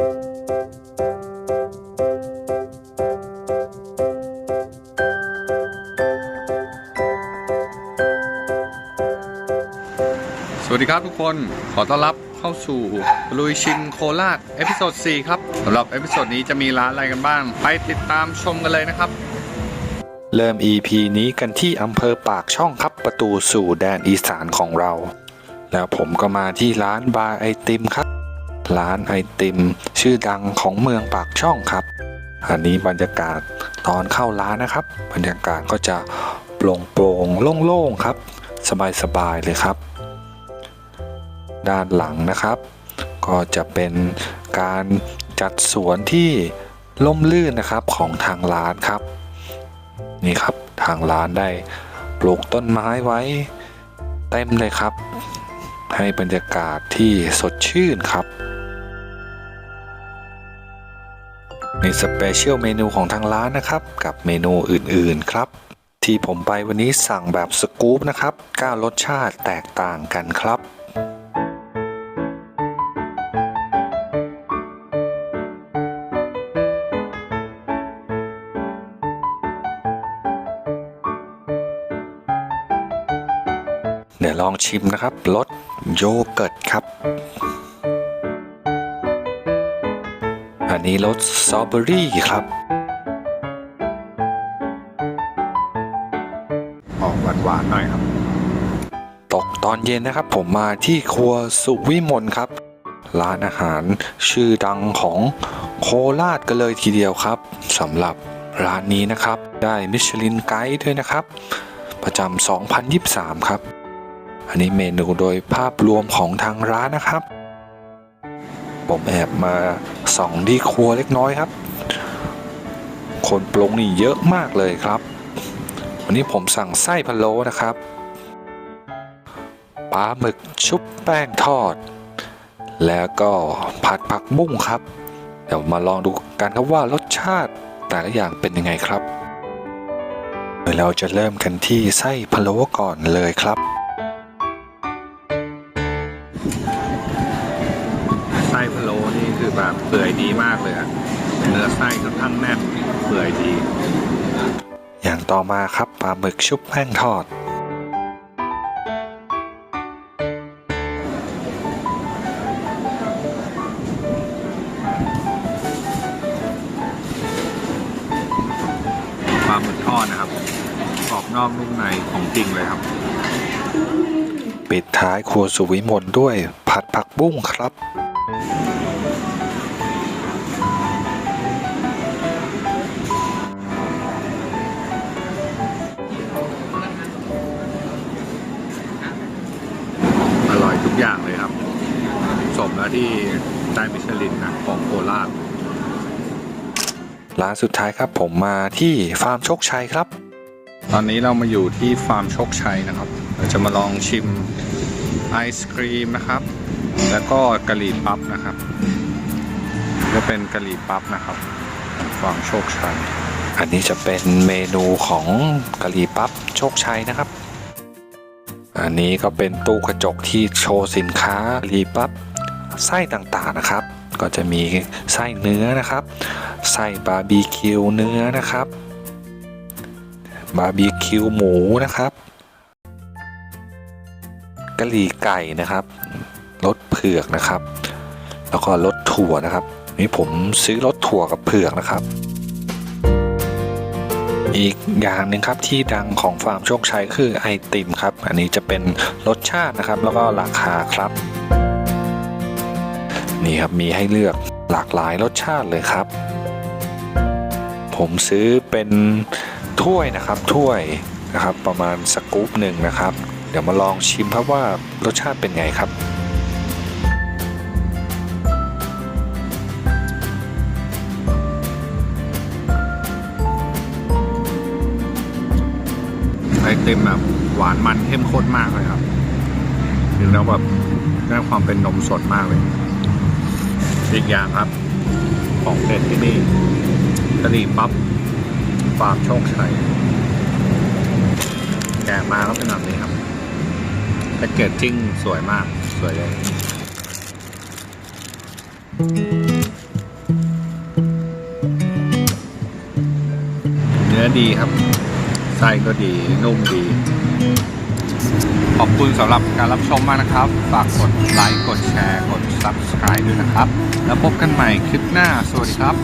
สวัสดีครับทุกคน ขอต้อนรับเข้าสู่ลุยชิมโคราชเอพิโซด 4 ครับสำหรับเอพิโซดนี้จะมีร้านอะไรกันบ้าง ไปติดตามชมกันเลยนะครับ เริ่ม EP นี้กันที่อำเภอปากช่องครับประตูสู่แดนอีสานของเรา แล้วผมก็มาที่ร้านบาร์ไอติมครับ ร้านไอติม ชื่อดังของเมืองปากช่องครับ อันนี้บรรยากาศตอนเข้าร้านนะครับ บรรยากาศก็จะโปร่งโปร่งโล่งๆครับ สบายๆเลยครับ ด้านหลังนะครับ ก็จะเป็นการจัดสวนที่ล่มลื่นนะครับของทางร้านครับ นี่ครับทางร้านได้ปลูกต้นไม้ไว้เต็มเลยครับ ให้บรรยากาศที่สดชื่นครับ มีสเปเชียลเมนูของทางร้านนะครับ กับเมนูอื่นๆครับ ที่ผมไปวันนี้สั่งแบบสกู๊ปนะครับ9รสชาติแตกต่างกันครับเดี๋ยวลองชิมนะครับรสโยเกิร์ตครับ นนี้รสสตรอเบอรี่ครับ ออกหวานๆหน่อยครับ ตกตอนเย็นนะครับ ผมมาที่ครัวสุวิมลครับ ร้านอาหารชื่อดังของโคราชกันเลยทีเดียวครับสำหรับร้านนี้นะครับ ได้มิชลินไกด์ด้วยนะครับ ประจำ 2023 ครับ อันนี้เมนูโดยภาพรวมของทางร้านนะครับ ผมแอบมาส่องที่ครัวเล็กน้อยครับ คนปรุงนี่เยอะมากเลยครับ วันนี้ผมสั่งไส้พะโล้นะครับปลาหมึกชุบแป้งทอด แล้วก็ผัดผักบุ้งครับ เดี๋ยวมาลองดูกันครับว่ารสชาติแต่ละอย่างเป็นยังไงครับเราจะเริ่มกันที่ไส้พะโล้ก่อนเลยครับ ส้พะโล้นี่คือแบบเปื่อยดีมากเลยอะเนื้อไส้ค่อนข้างแน่นเปื่อยดี อย่างต่อมาครับปลาหมึกชุบแป้งทอด ปลาหมึกทอดนะครับกรอบนอกนุ่มในของจริงเลยครับ ปิดท้ายครัวสุวิมลด้วยผัดผักบุ้งครับ อร่อยทุกอย่างเลยครับ สมแล้วที่ได้มิชลินนะของโคราชร้านสุดท้ายครับผมมาที่ฟาร์มโชคชัยครับ ตอนนี้เรามาอยู่ที่ฟาร์มโชคชัยนะครับ เราจะมาลองชิมไอศครีมนะครับ แล้วก็กะหรี่ปั๊บนะครับ ก็เป็นกะหรี่ปั๊บนะครับฟาร์มโชคชัย อันนี้จะเป็นเมนูของกะหรี่ปั๊บโชคชัยนะครับ อันนี้ก็เป็นตู้กระจกที่โชว์สินค้ากะหรี่ปั๊บไส้ต่างๆนะครับ ก็จะมีไส้เนื้อนะครับ ไส้บาร์บีคิวเนื้อนะครับ บาร์บีคิวหมูนะครับกะหรี่ไก่นะครับ รสเผือกนะครับ แล้วก็รสถั่วนะครับนี่ผมซื้อรสถั่วกับเผือกนะครับ อีกอย่างหนึ่งครับที่ดังของฟาร์มโชคชัยคือไอติมครับ อันนี้จะเป็นรสชาตินะครับ แล้วก็ราคาครับ นี่ครับมีให้เลือกหลากหลายรสชาติเลยครับ ผมซื้อเป็นถ้วยนะครับถ้วยนะครับประมาณสกู๊ปหนึ่งนะครับ เดี๋ยวมาลองชิมครับว่ารสชาติเป็นไงครับ ส้เติมแบบหวานมันเข้มข้นมากเลยครับกินแล้วแบบได้ความเป็นนมสดมากเลย อีกอย่างครับ ของเด็ดที่นี่กะหรี่ปั๊บฟาร์มโชคชัยแกะมาแล้วเป็นแบบนี้ครับแพ็กเกจจิ้งสวยมาก สวยเลยเนื้อดีครับ ไส้ก็ดีนุ่มดี ขอบคุณสำหรับการรับชมมากนะครับ ฝากกดไลค์กดแชร์กด subscribe ด้วยนะครับ แล้วพบกันใหม่คลิปหน้า สวัสดีครับ